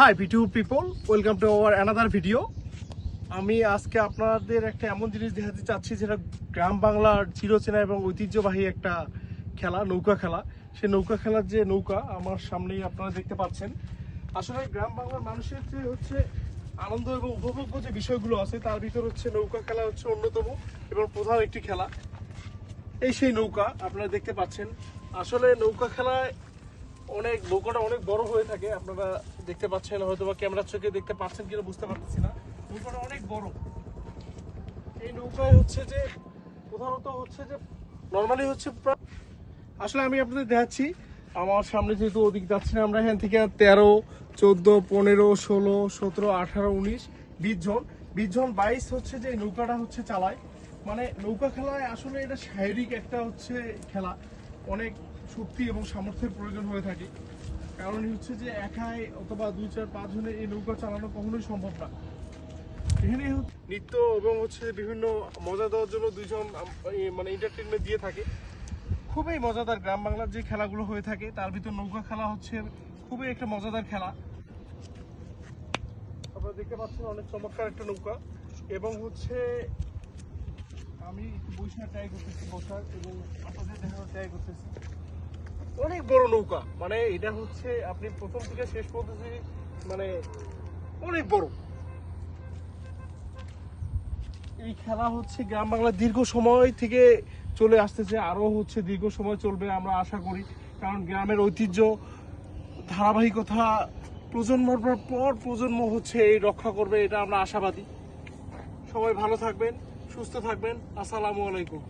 High B2 people welcome to our another video আমি আজকে আপনাদের একটা এমন জিনিস দেখাতে চাচ্ছি যেটা গ্রাম বাংলার চিরচেনা এবং ঐতিহ্যবাহী একটা খেলা, নৌকা খেলা। সে নৌকা খেলার যে নৌকা আমার সামনেই আপনারা দেখতে পাচ্ছেন। আসলে গ্রাম বাংলার মানুষের যে হচ্ছে আনন্দ এবং উপভোগ্য যে বিষয়গুলো আছে, তার ভিতর হচ্ছে নৌকা খেলা হচ্ছে অন্যতম এবং প্রধান একটি খেলা। এই সেই নৌকা আপনারা দেখতে পাচ্ছেন। আসলে নৌকা খেলায় অনেক নৌকাটা অনেক বড় হয়ে থাকে, আপনারা দেখতে পাচ্ছেন হয়তো বা ক্যামেরার চোখে দেখতে পাচ্ছেন কিনা বুঝতে পারতেছি না। নৌকাটা অনেক বড়। এই নৌকায় হচ্ছে যে, প্রধানত হচ্ছে যে নর্মালি হচ্ছে আসলে আমি আপনাদের দেখাচ্ছি, আমার সামনে যেহেতু ওদিক যাচ্ছি না আমরা, এখান থেকে তেরো, চোদ্দ, পনেরো, ষোলো, সতেরো, আঠারো, উনিশ, বিশ জন। বিশ জন বাইশ হচ্ছে যে নৌকাটা হচ্ছে চালায়। মানে নৌকা খেলায় আসলে এটা শারীরিক একটা হচ্ছে খেলা। অনেক শক্তি এবং সামর্থ্যের প্রয়োজন হয়ে থাকে। কারণ হচ্ছে যে একাই অথবা দুই চার পাঁচ জনে এই নৌকা চালানো কখনোই সম্ভব না। এখানে নৃত্য এবং হচ্ছে বিভিন্ন মজা দেওয়ার জন্য দুইজন মানে এন্টারটেনমেন্ট দিয়ে থাকে। খুবই মজাদার গ্রাম বাংলার যে খেলাগুলো হয়ে থাকে তার ভিতর নৌকা খেলা হচ্ছে খুবই একটা মজাদার খেলা। আপনারা দেখতে পাচ্ছেন অনেক চমৎকার একটা নৌকা এবং হচ্ছে আমি বৈশাখ ট্রাই করতেছি বসার এবং আপনাদের দেখানোর ট্রাই করতেছি। অনেক বড় নৌকা। মানে এটা হচ্ছে আপনি প্রথম থেকে শেষ পর্যন্ত মানে অনেক বড়। এই খেলা হচ্ছে গ্রাম বাংলা দীর্ঘ সময় থেকে চলে আসতেছে আরও হচ্ছে দীর্ঘ সময় চলবে আমরা আশা করি। কারণ গ্রামের ঐতিহ্য, ধারাবাহিকতা, প্রজন্মর পর পর প্রজন্ম হচ্ছে এই রক্ষা করবে, এটা আমরা আশাবাদী। সবাই ভালো থাকবেন, সুস্থ থাকবেন। আসসালামু আলাইকুম।